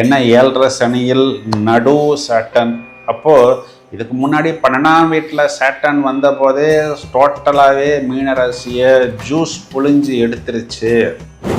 என்ன ஏழரை சனியில் நடு சாட்டன். அப்போது இதுக்கு முன்னாடி பன்னெண்டாம் வீட்டில் சேட்டன் வந்த போதே டோட்டலாகவே மீனராசியை ஜூஸ் புழிஞ்சு எடுத்துருச்சு.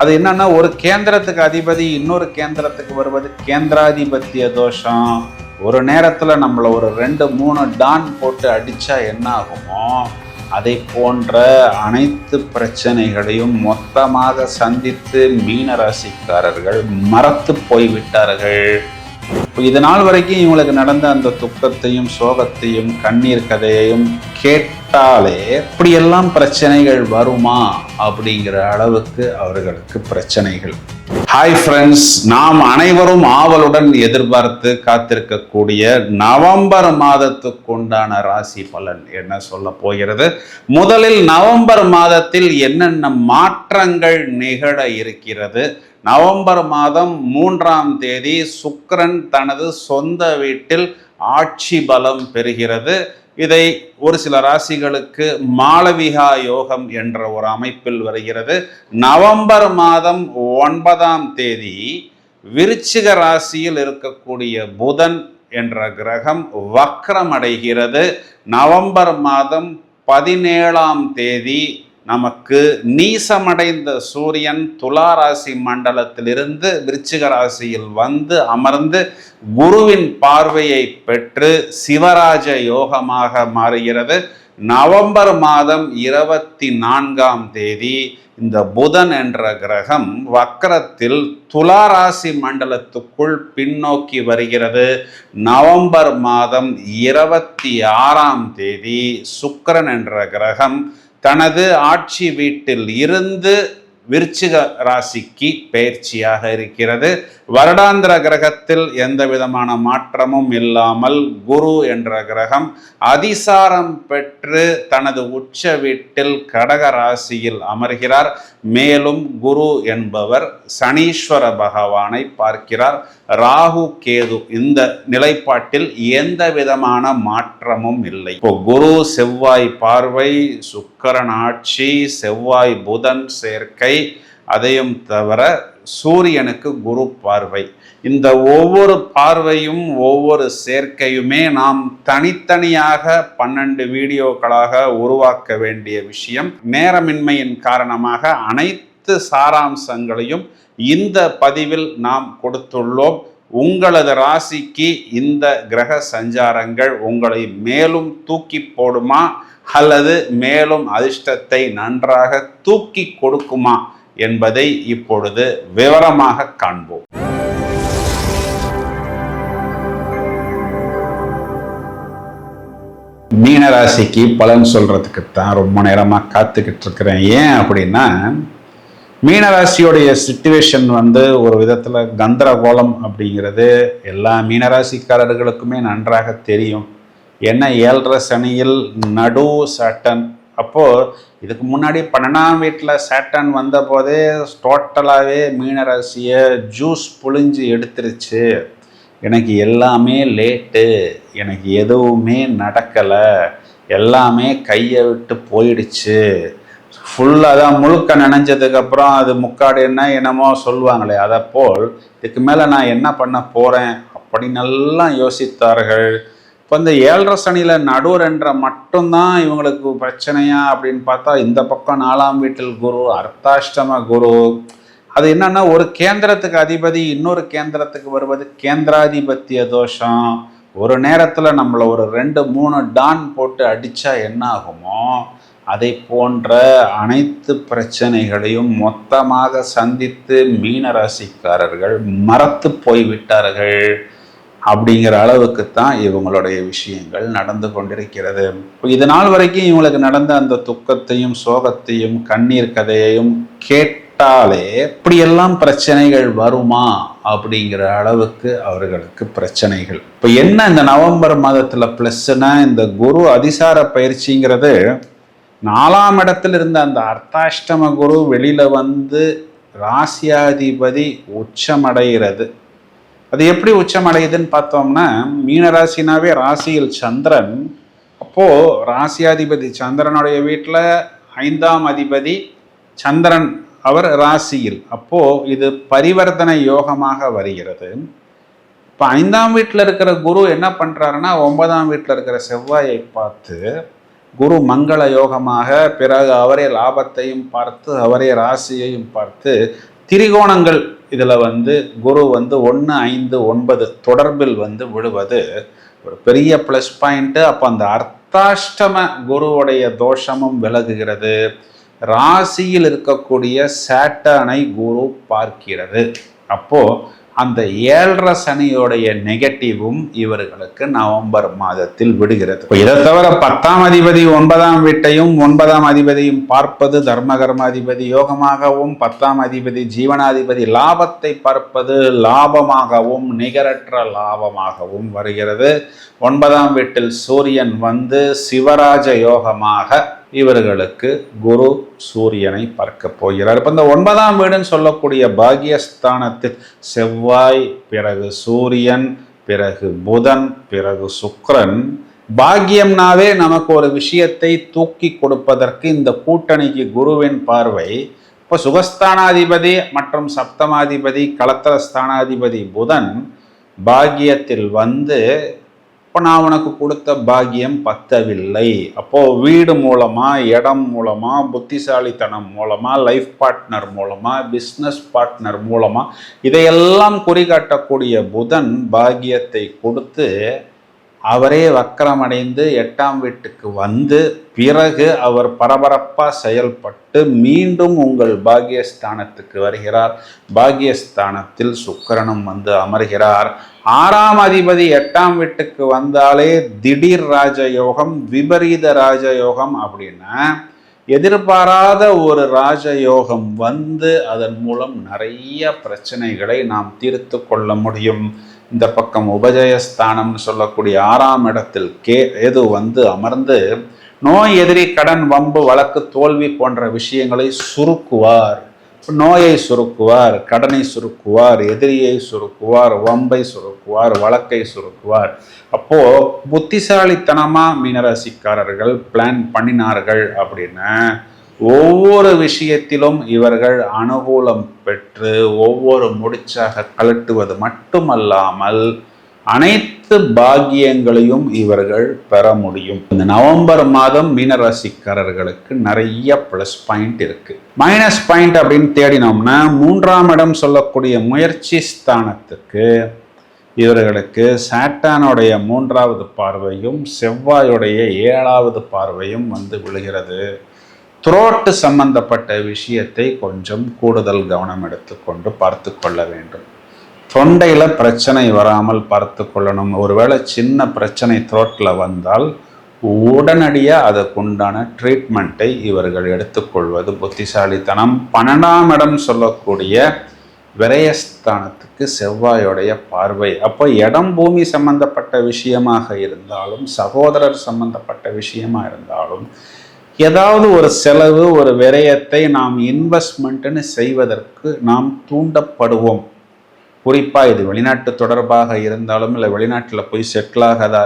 அது என்னன்னா ஒரு கேந்திரத்துக்கு அதிபதி இன்னொரு கேந்திரத்துக்கு வருவது கேந்திராதிபத்திய தோஷம். ஒரு நேரத்தில் நம்மளை ஒரு ரெண்டு மூணு டான் போட்டு அடித்தா என்ன ஆகுமோ? அதை போன்ற அனைத்து பிரச்சனைகளையும் மொத்தமாக சந்தித்து மீனராசிக்காரர்கள் மறத்து போய்விட்டார்கள். இதனால் இது நாள் வரைக்கும் இவங்களுக்கு நடந்த அந்த துக்கத்தையும் சோகத்தையும் கண்ணீர் கதையையும் கேட்டாலே இப்படியெல்லாம் பிரச்சனைகள் வருமா அப்படிங்கிற அளவுக்கு அவர்களுக்கு பிரச்சனைகள். ஹாய் ஃப்ரெண்ட்ஸ் நாம் அனைவரும் ஆவலுடன் எதிர்பார்த்து காத்திருக்கக்கூடிய நவம்பர் மாதத்துக்கு உண்டான ராசி பலன் என்ன சொல்ல போகிறது? முதலில் நவம்பர் மாதத்தில் என்னென்ன மாற்றங்கள் நிகழ இருக்கிறது? நவம்பர் மாதம் மூன்றாம் தேதி சுக்கரன் தனது சொந்த வீட்டில் ஆட்சி பலம் பெறுகிறது. இதை ஒரு சில ராசிகளுக்கு மாளவிகா யோகம் என்ற ஒரு அமைப்பில் வருகிறது. நவம்பர் மாதம் ஒன்பதாம் தேதி விருச்சிக ராசியில் இருக்கக்கூடிய புதன் என்ற கிரகம் வக்ரம் அடைகிறது. நவம்பர் மாதம் பதினேழாம் தேதி நமக்கு நீசமடைந்த சூரியன் துலா ராசி மண்டலத்திலிருந்து விருச்சிக ராசியில் வந்து அமர்ந்து குருவின் பார்வையை பெற்று சிவராஜ யோகமாக மாறுகிறது. நவம்பர் மாதம் இருபத்தி நான்காம் தேதி இந்த புதன் என்ற கிரகம் வக்கரத்தில் துளாராசி மண்டலத்துக்குள் பின்னோக்கி வருகிறது. நவம்பர் மாதம் இருபத்தி ஆறாம் தேதி சுக்கரன் என்ற கிரகம் தனது ஆட்சி வீட்டில் இருந்து விருச்சிக ராசிக்கு பயிற்சியாக இருக்கிறது. வருடாந்திர கிரகத்தில் எந்த விதமான மாற்றமும் இல்லாமல் குரு என்ற கிரகம் அதிசாரம் பெற்று தனது உச்ச வீட்டில் கடக ராசியில் அமர்கிறார். மேலும் குரு என்பவர் சனீஸ்வர பகவானை பார்க்கிறார். ராகு கேது இந்த நிலைப்பாட்டில் எந்த விதமான மாற்றமும் இல்லை. இப்போ குரு செவ்வாய் பார்வை சுக்கரன் ஆட்சி செவ்வாய் புதன் சேர்க்கை அதையும் தவிர சூரியனுக்கு குரு பார்வை. இந்த ஒவ்வொரு பார்வையும் ஒவ்வொரு சேர்க்கையுமே நாம் தனித்தனியாக பன்னெண்டு வீடியோக்களாக உருவாக்க வேண்டிய விஷயம். நேரமின்மையின் காரணமாக அனைத்து சாராம்சங்களையும் இந்த பதிவில் நாம் கொடுத்துள்ளோம். உங்களது ராசிக்கு இந்த கிரக சஞ்சாரங்கள் உங்களை மேலும் தூக்கி போடுமா? அல்லது மேலும் அதிர்ஷ்டத்தை நன்றாக தூக்கி கொடுக்குமா என்பதை இப்பொழுது விவரமாக காண்போம். மீனராசிக்கு பலன் சொல்றதுக்கு தான் ரொம்ப நேரமாக காத்துக்கிட்டு இருக்கிறேன் ஏன் அப்படின்னா மீனராசியோடைய சுச்சுவேஷன் வந்து ஒரு விதத்தில் கந்தரகோலம் அப்படிங்கிறது எல்லா மீனராசிக்காரர்களுக்குமே நன்றாக தெரியும். என்ன ஏழரை சனியில் நடு சேட்டன். அப்போது இதுக்கு முன்னாடி பன்னெண்டாம் வீட்டில் சேட்டன் வந்த போதே டோட்டலாகவே மீனராசியை ஜூஸ் புழிஞ்சு எடுத்துருச்சு. எனக்கு எல்லாமே லேட்டு. எனக்கு எதுவுமே நடக்கலை. எல்லாமே கையை விட்டு போயிடுச்சு. ஃபுல்லாக தான் முழுக்க நினைஞ்சதுக்கப்புறம் அது முக்காடு என்ன என்னமோ சொல்லுவாங்களே அதை போல் இதுக்கு மேலே நான் என்ன பண்ண போகிறேன் அப்படின்னெல்லாம் யோசித்தார்கள். இப்போ இந்த ஏழரை சனியில் நடுவர் என்ற மட்டும்தான் இவங்களுக்கு பிரச்சனையா அப்படின்னு பார்த்தா இந்த பக்கம் நாலாம் வீட்டில் குரு அர்த்தாஷ்டம குரு. அது என்னன்னா ஒரு கேந்திரத்துக்கு அதிபதி இன்னொரு கேந்திரத்துக்கு வருவது கேந்திராதிபத்திய தோஷம். ஒரு நேரத்தில் நம்மளை ஒரு ரெண்டு மூணு டான் போட்டு அடித்தா என்ன ஆகுமோ அதை போன்ற அனைத்து பிரச்சனைகளையும் மொத்தமாக சந்தித்து மீனராசிக்காரர்கள் மறத்து போய்விட்டார்கள். அப்படிங்கிற அளவுக்கு தான் இவங்களுடைய விஷயங்கள் நடந்து கொண்டிருக்கிறது. இது நாள் வரைக்கும் இவங்களுக்கு நடந்த அந்த துக்கத்தையும் சோகத்தையும் கண்ணீர் கதையையும் கேட்டாலே இப்படியெல்லாம் பிரச்சனைகள் வருமா அப்படிங்கிற அளவுக்கு அவர்களுக்கு பிரச்சனைகள். இப்போ என்ன இந்த நவம்பர் மாதத்தில் ப்ளஸ்னா இந்த குரு அதிசார பயிற்சிங்கிறது நாலாம் இடத்துல இருந்த அந்த அர்த்தாஷ்டம குரு வெளியில வந்து ராசியாதிபதி உச்சமடைகிறது. அது எப்படி உச்சமடையுதுன்னு பார்த்தோம்னா மீனராசினாவே ராசியில் சந்திரன். அப்போ ராசியாதிபதி சந்திரனுடைய வீட்டில் ஐந்தாம் அதிபதி சந்திரன் அவர் ராசியில். அப்போ இது பரிவர்த்தனை யோகமாக வருகிறது. இப்போ ஐந்தாம் வீட்டில் இருக்கிற குரு என்ன பண்ணுறாருன்னா ஒன்பதாம் வீட்டில் இருக்கிற செவ்வாயை பார்த்து குரு மங்கள யோகமாக பிறகு அவரே லாபத்தையும் பார்த்து அவரே ராசியையும் பார்த்து திரிகோணங்கள். இதில் வந்து குரு வந்து ஒன்று ஐந்து ஒன்பது தொடர்பில் வந்து விழுவது ஒரு பெரிய ப்ளஸ் பாயிண்ட்டு அப்போ அந்த அர்த்தாஷ்டம குருவுடைய தோஷமும் விலகுகிறது. ராசியில் இருக்கக்கூடிய சேட்டனை குரு பார்க்கிறது. அப்போது அந்த ஏழரை சனியோடைய நெகட்டிவும் இவர்களுக்கு நவம்பர் மாதத்தில் விடுகிறது. இதை தவிர பத்தாம் அதிபதி ஒன்பதாம் வீட்டையும் ஒன்பதாம் அதிபதியும் பார்ப்பது தர்மகர்ம அதிபதி யோகமாகவும் பத்தாம் அதிபதி ஜீவனாதிபதி லாபத்தை பார்ப்பது லாபமாகவும் நிகரற்ற லாபமாகவும் வருகிறது. ஒன்பதாம் வீட்டில் சூரியன் வந்து சிவராஜ யோகமாக இவர்களுக்கு குரு சூரியனை பார்க்க போகிறார். இப்போ இந்த ஒன்பதாம் வீடுன்னு சொல்லக்கூடிய பாகியஸ்தானத்தில் செவ்வாய் பிறகு சூரியன் பிறகு புதன் பிறகு சுக்கரன் பாக்கியம்னாவே நமக்கு ஒரு விஷயத்தை தூக்கி கொடுப்பதற்கு இந்த கூட்டணிக்கு குருவின் பார்வை. இப்போ சுகஸ்தானாதிபதி மற்றும் சப்தமாதிபதி களத்திர ஸ்தானாதிபதி புதன் பாக்கியத்தில் வந்து அப்போ நான் உனக்கு கொடுத்த பாக்கியம் பத்தவில்லை. அப்போ வீடு மூலமா இடம் மூலமா புத்திசாலித்தனம் மூலமா லைஃப் பார்ட்னர் மூலமா பிஸ்னஸ் பார்ட்னர் மூலமா இதையெல்லாம் குறிகாட்டக்கூடிய புதன் பாக்கியத்தை கொடுத்து அவரே வக்கரமடைந்து எட்டாம் வீட்டுக்கு வந்து பிறகு அவர் பரபரப்பாக செயல்பட்டு மீண்டும் உங்கள் பாகியஸ்தானத்துக்கு வருகிறார். பாகியஸ்தானத்தில் சுக்கரனும் வந்து அமர்கிறார். ஆறாம் அதிபதி எட்டாம் வீட்டுக்கு வந்தாலே திடீர் ராஜயோகம் விபரீத ராஜயோகம் அப்படின்னா எதிர்பாராத ஒரு ராஜயோகம் வந்து அதன் மூலம் நிறைய பிரச்சனைகளை நாம் தீர்த்து கொள்ள முடியும். இந்த பக்கம் உபஜயஸ்தானம்னு சொல்லக்கூடிய ஆறாம் இடத்தில் கே எது வந்து அமர்ந்து நோய் எதிரி கடன் வம்பு வழக்கு தோல்வி போன்ற விஷயங்களை சுருக்குவார். நோயை சுருக்குவார் கடனை சுருக்குவார் எதிரியை சுருக்குவார் வம்பை சுருக்குவார் வழக்கை சுருக்குவார். அப்போ புத்திசாலித்தனமா மீனராசிக்காரர்கள் பிளான் பண்ணினார்கள் அப்படின்னா ஒவ்வொரு விஷயத்திலும் இவர்கள் அனுகூலம் பெற்று ஒவ்வொரு முடிச்சாக கலட்டுவது மட்டுமல்லாமல் அனைத்து பாக்கியங்களையும் இவர்கள் பெற முடியும். இந்த நவம்பர் மாதம் மீனராசிக்காரர்களுக்கு நிறைய ப்ளஸ் பாயிண்ட் இருக்கு. மைனஸ் பாயிண்ட் அப்படின்னு தேடினோம்னா மூன்றாம் இடம் சொல்லக்கூடிய முயற்சி ஸ்தானத்துக்கு இவர்களுக்கு சாட்டானுடைய மூன்றாவது பார்வையும் செவ்வாயுடைய ஏழாவது பார்வையும் வந்து விழுகிறது. த்ரோட்டு சம்பந்தப்பட்ட விஷயத்தை கொஞ்சம் கூடுதல் கவனம் எடுத்துக்கொண்டு பார்த்து கொள்ள வேண்டும். தொண்டையில் பிரச்சனை வராமல் பார்த்து கொள்ளணும். ஒருவேளை சின்ன பிரச்சனை த்ரோட்டில் வந்தால் உடனடியாக அதற்குண்டான ட்ரீட்மெண்ட்டை இவர்கள் எடுத்துக்கொள்வது புத்திசாலித்தனம். பன்னெண்டாம் இடம் சொல்லக்கூடிய விரயஸ்தானத்துக்கு செவ்வாயோடைய பார்வை. அப்போ இடம் பூமி சம்பந்தப்பட்ட விஷயமாக இருந்தாலும் சகோதரர் சம்பந்தப்பட்ட விஷயமாக இருந்தாலும் ஏதாவது ஒரு செலவு ஒரு விரயத்தை நாம் இன்வெஸ்ட்மெண்ட்டுன்னு செய்வதற்கு நாம் தூண்டப்படுவோம். குறிப்பாக இது வெளிநாட்டு தொடர்பாக இருந்தாலும் இல்லை வெளிநாட்டில் போய் செட்டில் ஆகாதா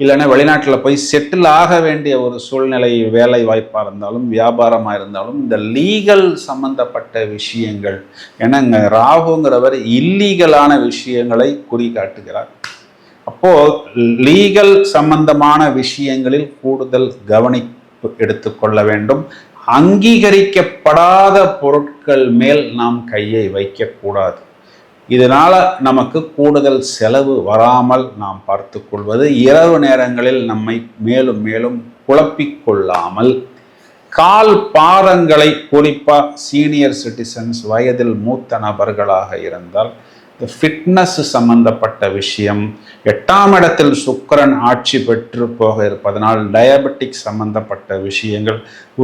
இல்லைன்னா வெளிநாட்டில் போய் செட்டில் ஆக வேண்டிய ஒரு சூழ்நிலை வேலை வாய்ப்பாக இருந்தாலும் வியாபாரமாக இருந்தாலும் இந்த லீகல் சம்பந்தப்பட்ட விஷயங்கள் ஏன்னா இங்கே ராகுங்கிறவர் இல்லீகலான விஷயங்களை குறிகாட்டுகிறார். அப்போது லீகல் சம்பந்தமான விஷயங்களில் கூடுதல் கவனி எடுத்துக்கொள்ள வேண்டும். அங்கீகரிக்கப்படாத பொருட்கள் மேல் நாம் கையை வைக்கக்கூடாது. இதனால் நமக்கு கூடுதல் செலவு வராமல் நாம் பார்த்து கொள்வது இரவு நேரங்களில் நம்மை மேலும் மேலும் குழப்பிக்கொள்ளாமல் கால் பாதங்களை குறிப்பாக சீனியர் சிட்டிசன்ஸ் வயதில் மூத்த நபர்களாக இருந்தால் ஃபிட்னஸ் சம்பந்தப்பட்ட விஷயம். எட்டாம் இடத்தில் சுக்கரன் ஆட்சி பெற்று போக இருப்பதனால் டயபெட்டிக் சம்பந்தப்பட்ட விஷயங்கள்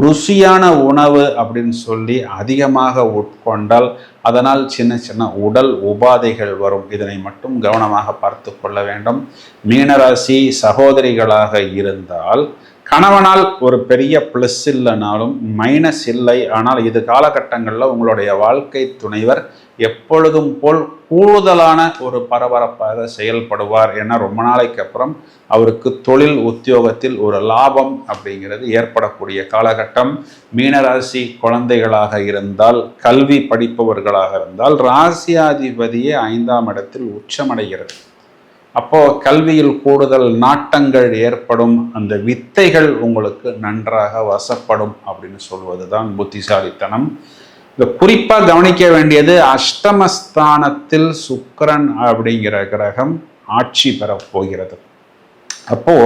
ருசியான உணவு அப்படின்னு சொல்லி அதிகமாக உட்கொண்டால் அதனால் சின்ன சின்ன உடல் உபாதைகள் வரும். இதனை மட்டும் கவனமாக பார்த்து கொள்ள வேண்டும். மீனராசி சகோதரிகளாக இருந்தால் கணவனால் ஒரு பெரிய ப்ளஸ் இல்லைனாலும் மைனஸ் இல்லை. ஆனால் இது காலகட்டங்களில் உங்களுடைய வாழ்க்கை துணைவர் எப்பொழுதும் போல் கூடுதலான ஒரு பரபரப்பாக செயல்படுவார். என ரொம்ப நாளைக்கு அப்புறம் அவருக்கு தொழில் உத்தியோகத்தில் ஒரு லாபம் அப்படிங்கிறது ஏற்படக்கூடிய காலகட்டம். மீனராசி குழந்தைகளாக இருந்தால் கல்வி படிப்பவர்களாக இருந்தால் ராசியாதிபதியே ஐந்தாம் இடத்தில் உச்சமடைகிறது. அப்போ கல்வியில் கூடுதல் நாட்டங்கள் ஏற்படும் அந்த வித்தைகள் உங்களுக்கு நன்றாக வசப்படும் அப்படின்னு சொல்வது தான் புத்திசாலித்தனம். இப்போ குறிப்பாக கவனிக்க வேண்டியது அஷ்டமஸ்தானத்தில் சுக்கரன் அப்படிங்கிற கிரகம் ஆட்சி பெறப் போகிறது. அப்போ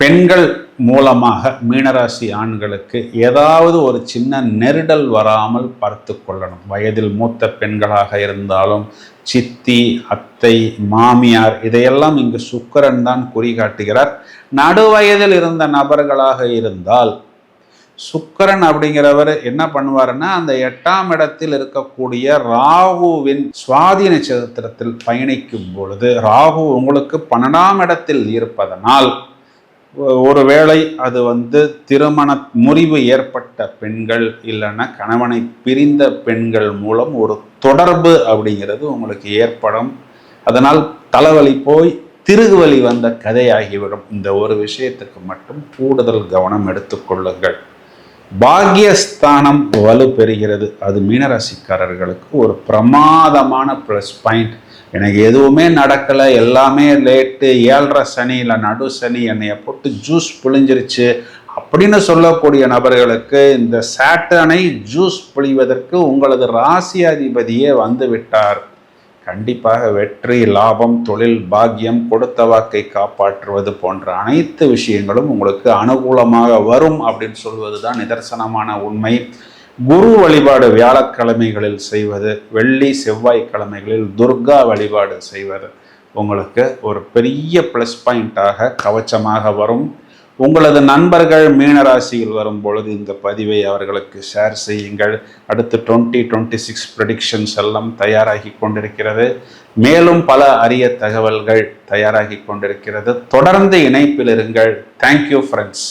பெண்கள் மூலமாக மீனராசி ஆண்களுக்கு ஏதாவது ஒரு சின்ன நெருடல் வராமல் பார்த்து கொள்ளணும். வயதில் மூத்த பெண்களாக இருந்தாலும் சித்தி அத்தை மாமியார் இதையெல்லாம் இங்கு சுக்கரன் தான் குறிகாட்டுகிறார் நடுவயதில் இருந்த நபர்களாக இருந்தால் சுக்கரன் அப்படிங்கிறவர் என்ன பண்ணுவாருன்னா அந்த எட்டாம் இடத்தில் இருக்கக்கூடிய ராகுவின் சுவாதி நட்சத்திரத்தில் பயணிக்கும் பொழுது ராகு உங்களுக்கு பன்னெண்டாம் இடத்தில் இருப்பதனால் ஒருவேளை அது வந்து திருமண முறிவு ஏற்பட்ட பெண்கள் இல்லைன்னா கணவனை பிரிந்த பெண்கள் மூலம் ஒரு தொடர்பு அப்படிங்கிறது உங்களுக்கு ஏற்படும். அதனால் தலைவலி போய் திருகுவலி வந்த கதையாகிவிடும். இந்த ஒரு விஷயத்துக்கு மட்டும் கூடுதல் கவனம் எடுத்துக்கொள்ளுங்கள் பாக்யஸ்தானம் வலு பெறுகிறது. அது மீனராசிக்காரர்களுக்கு ஒரு பிரமாதமான ப்ளஸ் பாயிண்ட் எனக்கு எதுவுமே நடக்கலை. எல்லாமே லேட்டு ஏழரை சனி இல்லை நடு சனி என்னைய போட்டு ஜூஸ் புழிஞ்சிருச்சு. அப்படின்னு சொல்லக்கூடிய நபர்களுக்கு இந்த சாட்டனை ஜூஸ் புழிவதற்கு உங்களது ராசி அதிபதியே வந்து விட்டார். கண்டிப்பாக வெற்றி லாபம் தொழில் பாக்கியம் கொடுத்த வாக்கை காப்பாற்றுவது போன்ற அனைத்து விஷயங்களும் உங்களுக்கு அனுகூலமாக வரும் அப்படின்னு சொல்வது தான் நிதர்சனமான உண்மை. குரு வழிபாடு வியாழக்கிழமைகளில் செய்வது வெள்ளி செவ்வாய்க்கிழமைகளில் துர்கா வழிபாடு செய்வது உங்களுக்கு ஒரு பெரிய ப்ளஸ் பாயிண்டாக கவச்சமாக வரும். உங்களது நண்பர்கள் மீனராசியில் வரும் பொழுது இந்த பதிவை அவர்களுக்கு ஷேர் செய்யுங்கள். அடுத்து டுவெண்ட்டி டுவெண்ட்டி சிக்ஸ் ப்ரடிக்ஷன்ஸ் எல்லாம் தயாராகி கொண்டிருக்கிறது. மேலும் பல அரிய தகவல்கள் தயாராகி கொண்டிருக்கிறது. தொடர்ந்து இணைப்பில் இருங்கள். Thank you friends